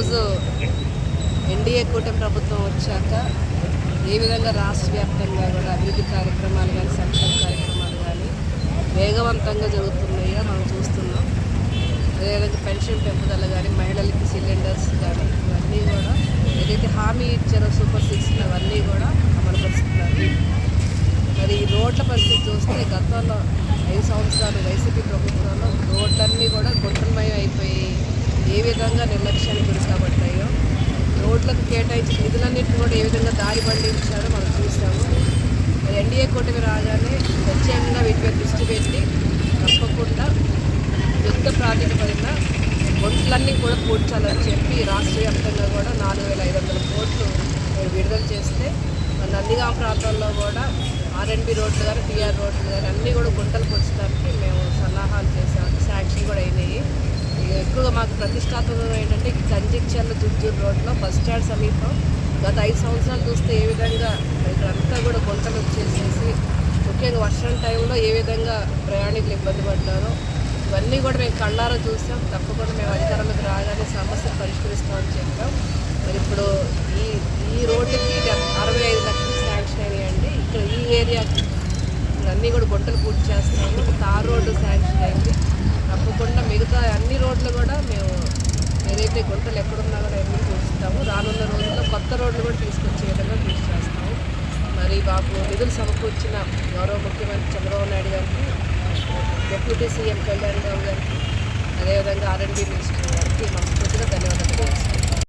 ఈరోజు ఎన్డీఏ కూటమి ప్రభుత్వం వచ్చాక ఏ విధంగా రాష్ట్ర వ్యాప్తంగా కూడా అభివృద్ధి కార్యక్రమాలు కానీ సంక్షేమ కార్యక్రమాలు కానీ వేగవంతంగా జరుగుతున్నాయో మనం చూస్తున్నాం. అదేవిధంగా పెన్షన్ పెంపుదల కానీ మహిళలకి సిలిండర్స్ కానీ ఇవన్నీ కూడా ఏదైతే హామీ ఇచ్చారో సూపర్ సిక్స్ అవన్నీ కూడా అమలుపరుస్తున్నారు మరి ఈ రోడ్ల పరిస్థితి చూస్తే గతంలో ఐదు సంవత్సరాలు వైసీపీ ప్రభుత్వంలో రోడ్లన్నీ కూడా గుంటమయం అయిపోయి ఏ విధంగా నిర్లక్ష్యానికి గురి రోడ్లకు కేటాయించిన నిధులన్నింటినీ కూడా ఏ విధంగా దారి పండించారో మనం చూసాము మరి ఎన్డీఏ కూటమి రాగానే ప్రత్యేకంగా వీటిపై దృష్టి పెట్టి తప్పకుండా యుద్ధ ప్రాతిపదికన గుంట్లన్నీ కూడా కూర్చాలని చెప్పి రాష్ట్ర వ్యాప్తంగా కూడా నాలుగు వేల ఐదు వందల కోట్లు విడుదల చేస్తే నందిగా నందిగాం ప్రాంతంలో కూడా ఆర్ఎన్బి రోడ్లు కానీ టీఆర్ రోడ్లు కానీ అన్నీ కూడా గుంటలు పూడ్చడానికి మేము సలహాలు చేసాము శాంక్షన్ కూడా అయినాయి. మాకు ప్రతిష్టాత్మకం ఏంటంటే ఈ కంజక్చర్ల జుజ్జూరు రోడ్లో బస్ స్టాండ్ సమీపం గత ఐదు సంవత్సరాలు చూస్తే ఏ విధంగా ఇక్కడంతా కూడా గుంటలు వచ్చేసేసి ముఖ్యంగా వర్షం టైంలో ఏ విధంగా ప్రయాణికులు ఇబ్బంది పడ్డారో ఇవన్నీ కూడా మేము కళ్ళారా చూసాం. తప్పకుండా మేము అధికారంలోకి రాగానే సమస్యలు పరిష్కరిస్తామని చెప్పాం. మరి ఇప్పుడు ఈ ఈ రోడ్డుకి అరవై ఐదు లక్షలు శాంక్షన్ అయినాయండి. ఇక్కడ ఈ ఏరియాకి అన్నీ కూడా గుంటలు పూర్తి చేస్తున్నాము తార్ రోడ్డు శాంక్షన్ అయింది తప్పకుండా మిగతా అన్ని రోడ్లు కూడా మేము ఏదైతే గుంటలు ఎక్కడున్నా కూడా అన్నీ చూస్తాము. రానున్న రోజుల్లో కొత్త రోడ్లు కూడా తీసుకొచ్చే విధంగా కృషి చేస్తాము. మరి మాకు నిధులు సమకూర్చిన గౌరవ ముఖ్యమంత్రి చంద్రబాబు నాయుడు గారికి డిప్యూటీ సీఎం కళ్యాణ్ రావు గారికి అదేవిధంగా ఆర్ఎండ్బి మినిస్టర్ గారికి మనస్ఫూర్తిగా ధన్యవాదాలు తెలుస్తాను